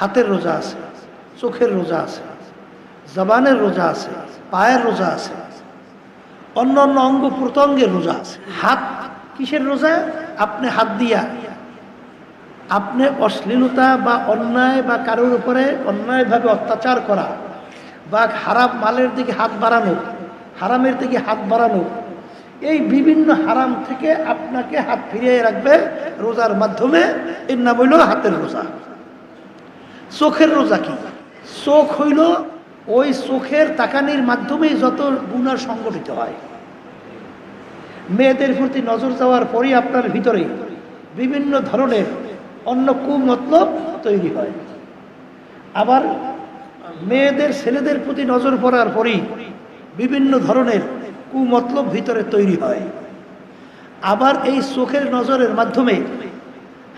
হাতের রোজা আছে, চোখের রোজা আছে, জবানের রোজা আছে, পায়ের রোজা আছে, অন্য অন্য অঙ্গ প্রত্যঙ্গের রোজা আছে। হাত কিসের রোজা? আপনি হাত দিয়া। আপনি অশ্লীলতা বা অন্যায় বা কারোর উপরে অন্যায়ভাবে অত্যাচার করা বা হারাম মালের দিকে হাত বাড়ানো, হারামের দিকে হাত বাড়ানো, এই বিভিন্ন হারাম থেকে আপনাকে হাত ফিরিয়ে রাখবে রোজার মাধ্যমে। এর নাম হইল হাতের রোজা। চোখের রোজা কি? চোখ হইল ওই চোখের তাকানির মাধ্যমেই যত গুণার সংগঠিত হয়। মেয়েদের প্রতি নজর যাওয়ার পরই আপনার ভিতরে বিভিন্ন ধরনের অন্য কুমতলব তৈরি হয়। আবার মেয়েদের, ছেলেদের প্রতি নজর পড়ার পরই বিভিন্ন ধরনের কুমতলব ভিতরে তৈরি হয়। আবার এই চোখের নজরের মাধ্যমে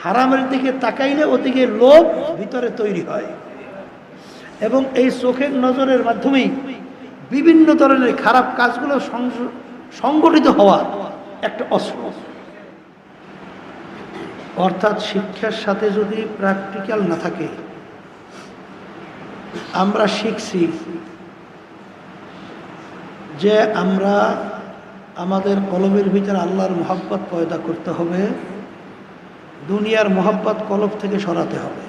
হারামের দিকে তাকাইলে ওদিকে লোভ ভিতরে তৈরি হয়। এবং এই চোখের নজরের মাধ্যমেই বিভিন্ন ধরনের খারাপ কাজগুলো সংগঠিত হওয়া একটা অস্ত্র। অর্থাৎ শিক্ষার সাথে যদি প্র্যাকটিক্যাল না থাকে, আমরা শিখছি যে আমরা আমাদের কলমের ভিতরে আল্লাহর মোহাব্বত পয়দা করতে হবে। দুনিয়ার মোহাব্বত কলব থেকে সরাতে হবে।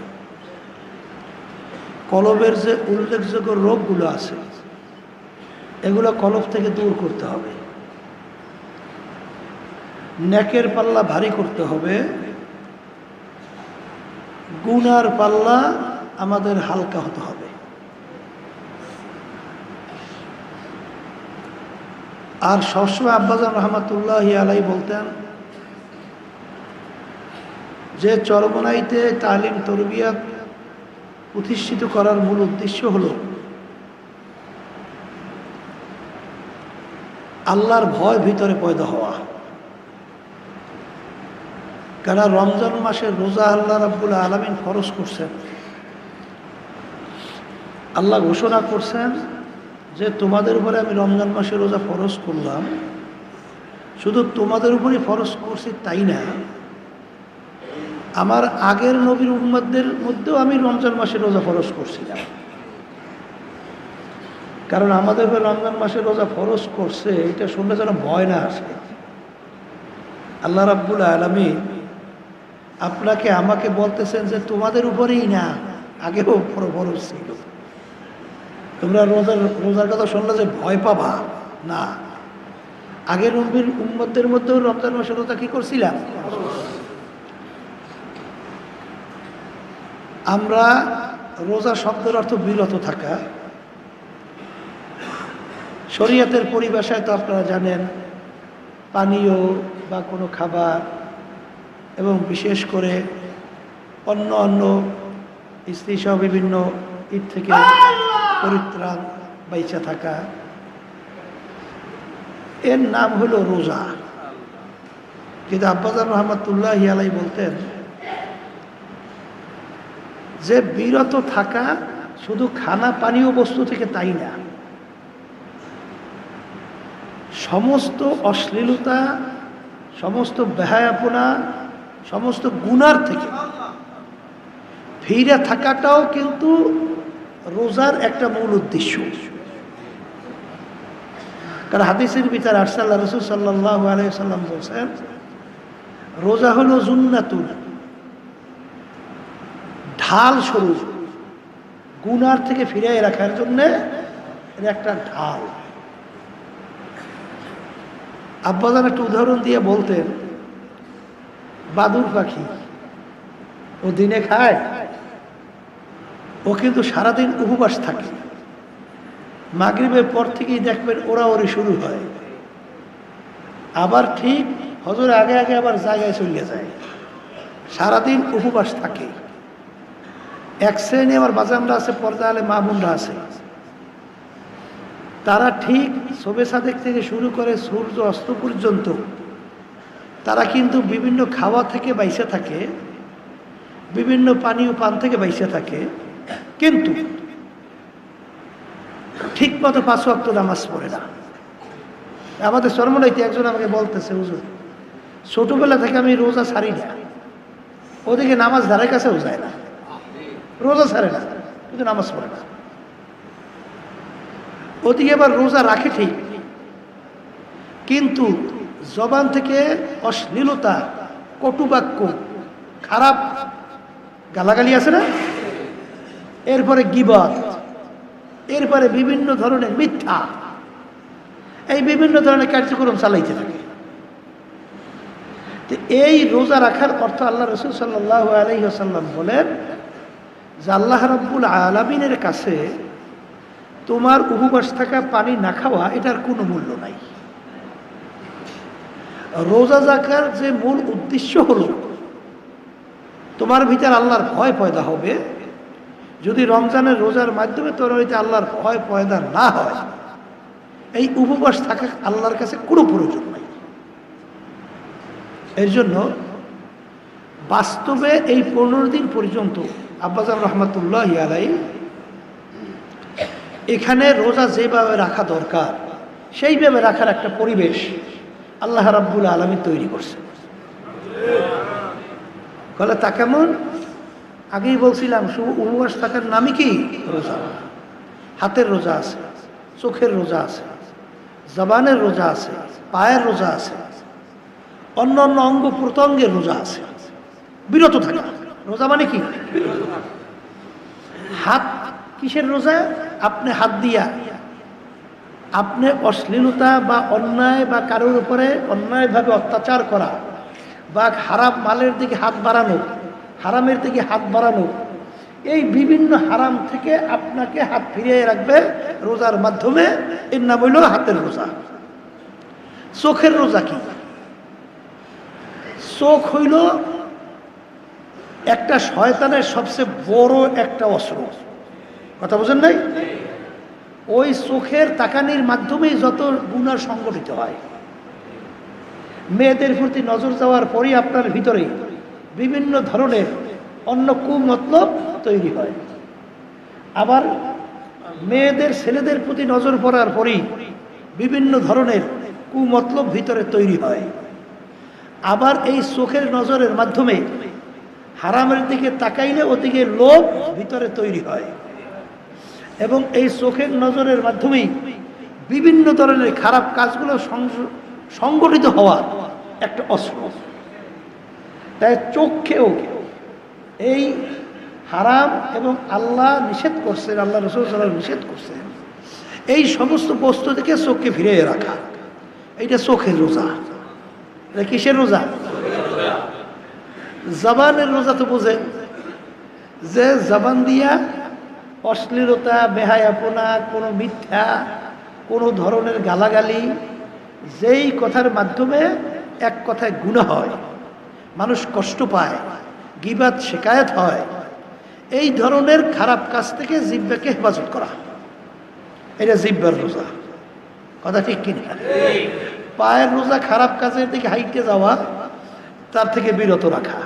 কলবের যে উল্লেখযোগ্য রোগগুলো আছে, এগুলো কলব থেকে দূর করতে হবে। নেকের পাল্লা ভারী করতে হবে। গুনার পাল্লা আমাদের হালকা হতে হবে। আর সবসময় আব্বাজান রহমতুল্লাহ আলাই বলতেন যে চরমনাইতে তালিম তরবিয়াত প্রতিষ্ঠিত করার মূল উদ্দেশ্য হল, আল্লাহর ভয় ভিতরে পয়দা হওয়া। কেন রমজান মাসে রোজা আল্লাহ রাব্বুল আলমিন ফরজ করছেন, আল্লাহ ঘোষণা করছেন যে তোমাদের উপরে আমি রমজান মাসে রোজা ফরজ করলাম, শুধু তোমাদের উপরই ফরজ করছি তাই না? আমার আগের নবীর উম্মতদের মধ্যেও আমি রমজান মাসে রোজা ফরজ করছিলাম। কারণ আমাদের রমজান মাসে রোজা ফরজ করছে, এটা শুনলে যেন ভয় না আসে। আল্লাহ রাব্বুল আলমী আপনাকে, আমাকে বলতেছেন যে তোমাদের উপরেই না, আগেও বড় ফরজ ছিল। তোমরা রোজার রোজার কথা শুনলে যে ভয় পাবা? না। আগের নবীর উম্মতদের মধ্যেও রমজান মাসে রোজা কি করছিলাম? আমরা রোজা শব্দের অর্থ বিরত থাকা। শরীয়তের পরিভাষায় তো আপনারা জানেন, পানীয় বা কোনো খাবার এবং বিশেষ করে অন্য অন্য স্ত্রী সহ বিভিন্ন ঈদ থেকে পরিত্রাণ, বাইচা থাকা। এর নাম হলো রোজা। কিন্তু আব্বাজান রহমতুল্লাহ আলাই বলতেন যে বিরত থাকা শুধু খানা পানীয় বস্তু থেকে তাই না? সমস্ত অশ্লীলতা, সমস্ত বেহায়াপনা, সমস্ত গুনার থেকে ফিরে থাকাটাও কিন্তু রোজার একটা মূল উদ্দেশ্য। কারণ হাদিসের ভিতরে আরসাল্লাহ রসুল সাল্লাহ আলাইসাল্লাম বলছেন, রোজা হলো জুন্নাতুল ঢাল স্বরূপ গুনার থেকে ফিরিয়ে রাখার জন্যে এর একটা ঢাল। আব্বাজান একটা উদাহরণ দিয়ে বলতেন, বাদুর পাখি ও দিনে খায়, ও কিন্তু সারাদিন উপবাস থাকে। মাগরিবের পর থেকেই দেখবেন ওরা ওরে শুরু হয়। আবার ঠিক হজর আগে আগে আবার জায়গায় চলে যায়। সারাদিন উপবাস থাকে। এক শ্রেণি আমার বাজানরা আছে পর্দা আলে মামুনরা আছে। তারা ঠিক শোবে সাদেক থেকে শুরু করে সূর্য অস্ত পর্যন্ত, তারা কিন্তু বিভিন্ন খাওয়া থেকে বাইসে থাকে, বিভিন্ন পানীয় পান থেকে বাইসে থাকে, কিন্তু ঠিক মতো পাঁচ অক্ট নামাজ পড়ে না। আমাদের চরমনাইতে একজন আমাকে বলতেছে, হুজুর, ছোটবেলা থেকে আমি রোজা ছাড়ি না, ওদিকে নামাজ ধারে কাছেও যায় না। রোজা ছাড়ে না, কিন্তু নামাজ পড়ে না। ওদিকে এবার রোজা রাখে ঠিক, কিন্তু জবান থেকে অশ্লীলতা, কটুবাক্য, খারাপ গালাগালি আছে না? এরপরে গিবত, এরপরে বিভিন্ন ধরনের মিথ্যা, এই বিভিন্ন ধরনের কার্যক্রম চালাইতে থাকে। এই রোজা রাখার অর্থ আল্লাহ রসুল সাল্লাহ আলহিহাসাল্লাম বলেন যে আল্লাহ রব্বুল আলমিনের কাছে তোমার উপবাস থাকা পানি না খাওয়া, এটার কোনো মূল্য নাই। রোজা রাখার যে মূল উদ্দেশ্য হলো, তোমার ভিতর আল্লাহর ভয় পয়দা হবে। যদি রমজানের রোজার মাধ্যমে তোর হইতে আল্লাহর ভয় পয়দা না হয়, এই উপবাস থাকা আল্লাহর কাছে কোনো প্রয়োজন নাই। এর জন্য বাস্তবে এই পনেরো দিন পর্যন্ত আব্বাজান রহমতুল্লাহ আলাই এখানে রোজা যেভাবে রাখা দরকার, সেইভাবে রাখার একটা পরিবেশ আল্লাহ রাব্বুল আলমী তৈরি করছে। বলে তা কেমন? আগেই বলছিলাম শুভ উপবাস থাকার নামই কি? রোজা। হাতের রোজা আছে, চোখের রোজা আছে, জবানের রোজা আছে, পায়ের রোজা আছে অন্য অন্য অঙ্গ প্রত্যঙ্গের রোজা আছে। বিরত থাকা। রোজা মানে কি? হাত কিসের রোজা? আপনি হাত দিয়া। আপনি অশ্লীলতা বা অন্যায় বা কারোর উপরে অন্যায়ভাবে অত্যাচার করা বা হারাম মালের দিকে হাত বাড়ানো, হারামের দিকে হাত বাড়ানো, এই বিভিন্ন হারাম থেকে আপনাকে হাত ফিরিয়ে রাখবে রোজার মাধ্যমে। এর নাম হইল হাতের রোজা। চোখের রোজা কি? চোখ হইল একটা শয়তানের সবচেয়ে বড় একটা অস্ত্র। কথা বোঝেন নাই? ওই চোখের তাকানির মাধ্যমেই যত গুণা সংগঠিত হয়। মেয়েদের প্রতি নজর যাওয়ার পরই আপনার ভিতরে বিভিন্ন ধরনের অন্য কুমতলব তৈরি হয়। আবার মেয়েদের, ছেলেদের প্রতি নজর পড়ার পরই বিভিন্ন ধরনের কুমতলব ভিতরে তৈরি হয়। আবার এই চোখের নজরের মাধ্যমে হারামের দিকে তাকাইলে ওদিকে লোভ ভিতরে তৈরি হয়। এবং এই চোখের নজরের মাধ্যমেই বিভিন্ন ধরনের খারাপ কাজগুলো সংগঠিত হওয়া একটা অস্ত্র। তাই চোখকেও এই হারাম এবং আল্লাহ নিষেধ করছেন, আল্লাহ রসুল নিষেধ করছেন, এই সমস্ত বস্তু থেকে চোখকে ফিরিয়ে রাখা। এইটা চোখের রোজা। এটা কিসের রোজা? জবানের রোজা তো বোঝেন। যে জবান দিয়া অশ্লীলতা বেহায়াপনা কোনো মিথ্যা কোনো ধরনের গালাগালি যেই কথার মাধ্যমে এক কথায় গুণা হয় মানুষ কষ্ট পায় গিবাদ শেকায়ত হয় এই ধরনের খারাপ কাজ থেকে জিব্বাকে হেফাজত করা। এটা জিব্বার রোজা। কথা ঠিক কিনা? পায়ের রোজা খারাপ কাজের দিকে হাইটে যাওয়া তার থেকে বিরত রাখা।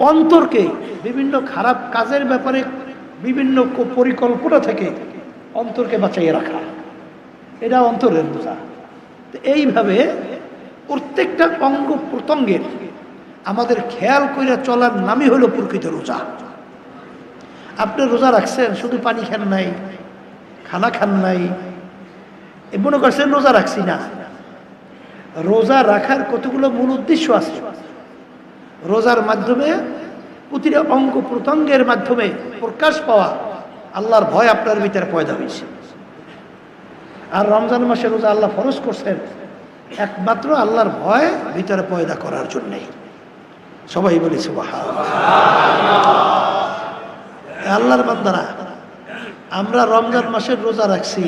অন্তরকে বিভিন্ন খারাপ কাজের ব্যাপারে বিভিন্ন পরিকল্পনা থেকে অন্তরকে বাঁচাইয়ে রাখা। এটা অন্তরের তো এইভাবে প্রত্যেকটা অঙ্গ প্রত্যঙ্গের আমাদের খেয়াল করে চলার নামই হলো প্রকৃত রোজা। আপনি রোজা রাখছেন, শুধু পানি খান নাই, খানা খান নাই মনে করছেন রোজা রাখছি না। রোজা রাখার কতগুলো মূল উদ্দেশ্য আছে? রোজার মাধ্যমে, প্রতিটা অঙ্গ প্রত্যঙ্গের মাধ্যমে প্রকাশ পাওয়া আল্লাহর ভয় আপনার ভিতরে পয়দা হয়েছে। আর রমজান মাসে রোজা আল্লাহ ফরজ করছেন, একমাত্র আল্লাহর ভয় ভিতরে পয়দা করার জন্যেই। সবাই বলেছে আল্লাহর বান্দারা, আমরা রমজান মাসের রোজা রাখছি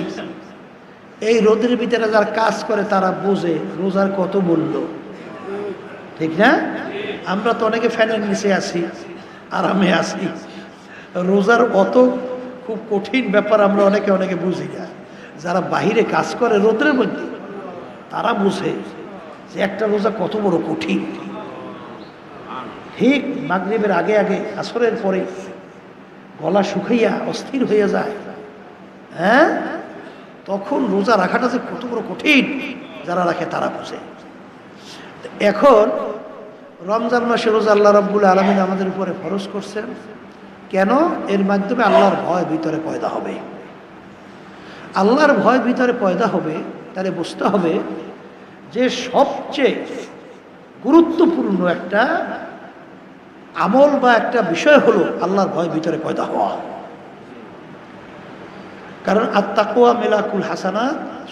এই রোদের ভিতরে যারা কাজ করে, তারা বোঝে রোজার কত মূল্য। ঠিক না? আমরা তো অনেকে ফ্যানের নিচে আছি, আরামে আছি। রোজার অত খুব কঠিন ব্যাপার আমরা অনেকে অনেকে বুঝি না। যারা বাহিরে কাজ করে রোদের মধ্যে, তারা বুঝে যে একটা রোজা কত বড় কঠিন। ঠিক মাগরীবের আগে আগে, আসরের পরে গলা শুকাইয়া অস্থির হয়ে যায়। হ্যাঁ? তখন রোজা রাখাটা যে কত বড় কঠিন, যারা রাখে তারা বুঝে। এখন রমজান মাসে রোজা আল্লাহ রব্বুল আলমিন আমাদের উপরে ফরজ করছেন। কেন? এর মাধ্যমে আল্লাহর ভয় ভিতরে পয়দা হবে। আল্লাহর ভয় ভিতরে পয়দা হবে, তাহলে বুঝতে হবে যে সবচেয়ে গুরুত্বপূর্ণ একটা আমল বা একটা বিষয় হলো আল্লাহর ভয় ভিতরে পয়দা হওয়া। কারণ আত্মাকুয়া মেলাকুল হাসানা,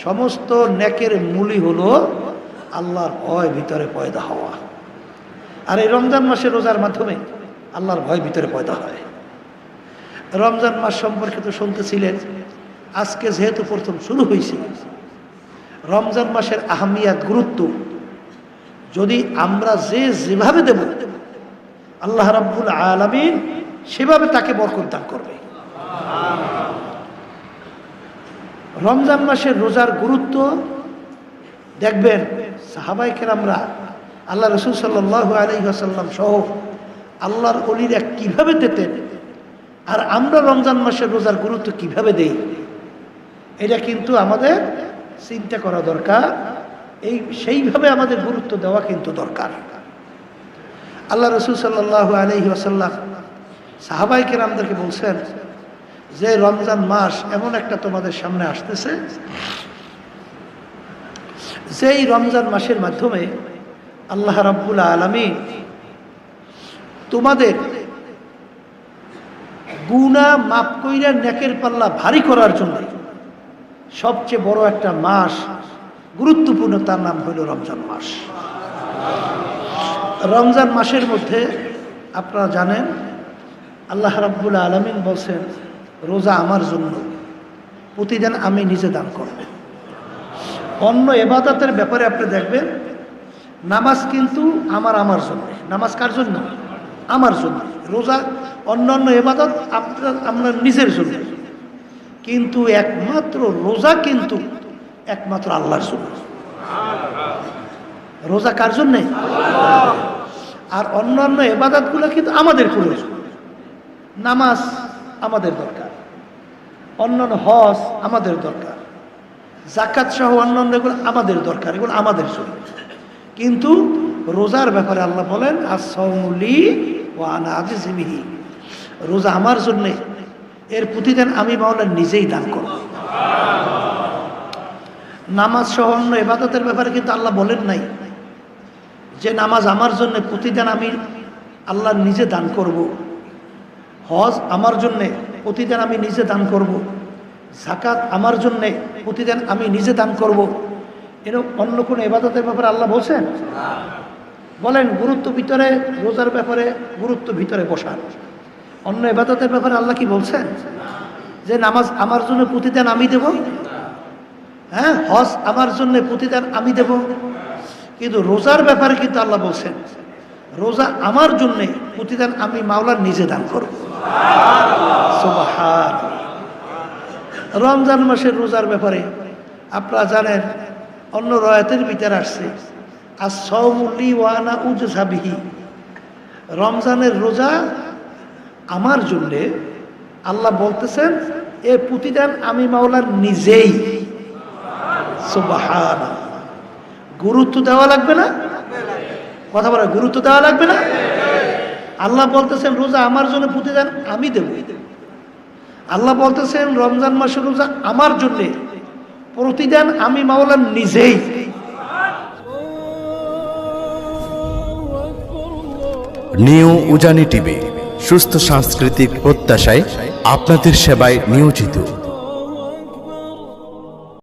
সমস্ত নেকের মূলই হলো আল্লাহর ভয় ভিতরে পয়দা হওয়া। আর এই রমজান মাসে রোজার মাধ্যমে আল্লাহর ভয় ভিতরে পয়দা হয়। রমজান মাস সম্পর্কে তো শুনতেছিলেন, আজকে যেহেতু প্রথম শুরু হয়েছে রমজান মাসের আহমিয়াত গুরুত্ব, যদি আমরা যে যেভাবে দেব, আল্লাহ রাব্বুল আলামিন সেভাবে তাকে বরকত দান করবে। রমজান মাসের রোজার গুরুত্ব দেখবেন সাহাবাই কেরামরা আল্লাহ রসুল সাল্লাহ আলহিহাসাল্লাম সহ আল্লাহর অলিরা কীভাবে দিতেন আর আমরা রমজান মাসের রোজার গুরুত্ব কীভাবে দেই? এটা কিন্তু আমাদের চিন্তা করা দরকার। এই, সেইভাবে আমাদের গুরুত্ব দেওয়া কিন্তু দরকার। আল্লাহ রসুল সাল্লাহ আলহি আসাল্লাম সাহাবাই কেরামদেরকে বলছেন যে রমজান মাস এমন একটা তোমাদের সামনে আসতেছে, যেই রমজান মাসের মাধ্যমে আল্লাহ রাব্বুল আলমী তোমাদের গুনা মাপ কইরা নেকের পাল্লা ভারী করার জন্য সবচেয়ে বড় একটা মাস, গুরুত্বপূর্ণ তার নাম হইল রমজান মাস। রমজান মাসের মধ্যে আপনারা জানেন, আল্লাহ রাব্বুল আলমিন বলছেন রোজা আমার জন্য। প্রতিদিন আমি নিজে দান করব। অন্য এবাদতের ব্যাপারে আপনি দেখবেন, নামাজ কিন্তু আমার আমার জন্য। নামাজ কার জন্য? আমার জন্য। রোজা অন্য অন্য এবাদত আপনার আমরা নিজের জন্য। কিন্তু একমাত্র রোজা কিন্তু একমাত্র আল্লাহর জন্য। রোজা কার জন্যে? আর অন্যান্য এবাদতগুলো কিন্তু আমাদের প্রয়োজন। নামাজ আমাদের দরকার। অন্যান্য হজ আমাদের দরকার। জাকাত সহ অন্যান্য এগুলো আমাদের দরকার, এগুলো আমাদের জন্য। কিন্তু রোজার ব্যাপারে আল্লাহ বলেন আসলি ও আনাজিবিহি রোজা আমার জন্যে, এর প্রতিদিন আমি মাওলা নিজেই দান করব। নামাজ সহ অন্য এবাদতের ব্যাপারে কিন্তু আল্লাহ বলেন নাই। যে নামাজ আমার জন্য প্রতিদিন আমি আল্লাহ নিজে দান করব। হজ আমার জন্যে প্রতিদিন আমি নিজে দান করব। জাকাত আমার জন্যে প্রতিদিন আমি নিজে দান করব। এরকম অন্য কোনো এবাদতের ব্যাপারে আল্লাহ বলছেন? বলেন, গুরুত্ব ভিতরে, রোজার ব্যাপারে গুরুত্ব ভিতরে বসান অন্য এবাদতের ব্যাপারে আল্লাহ কি বলছেন? যে নামাজ আমার জন্য প্রতিদিন আমি দেব? হ্যাঁ হজ আমার জন্য প্রতিদিন আমি দেব। কিন্তু রোজার ব্যাপারে কিন্তু আল্লাহ বলছেন, রোজা আমার জন্যে প্রতিদিন আমি মাওলার নিজে দান করব। রমজান মাসের রোজার ব্যাপারে আপনারা জানেন, অন্য রয়াতের ভিতরে আসছে আর সৌমুলি ওয়ানা উজাবিহি রমজানের রোজা আমার জন্যে আল্লাহ বলতেছেন, এ প্রতিদান আমি মাওলার নিজেই। গুরুত্ব দেওয়া লাগবে না? কথা বলা গুরুত্ব দেওয়া লাগবে না? আল্লাহ বলতেছেন, রোজা আমার জন্য পুঁতে প্রতিদান আমি দেব। আল্লাহ বলতেছেন, রমজান মাসের রোজা আমার জন্যে প্রতিদান আমি মাওলার নিজেই। নিউ উজানি টিভি, সুস্থ সাংস্কৃতিক প্রত্যাশায় আপনাদের সেবায় নিয়োজিত।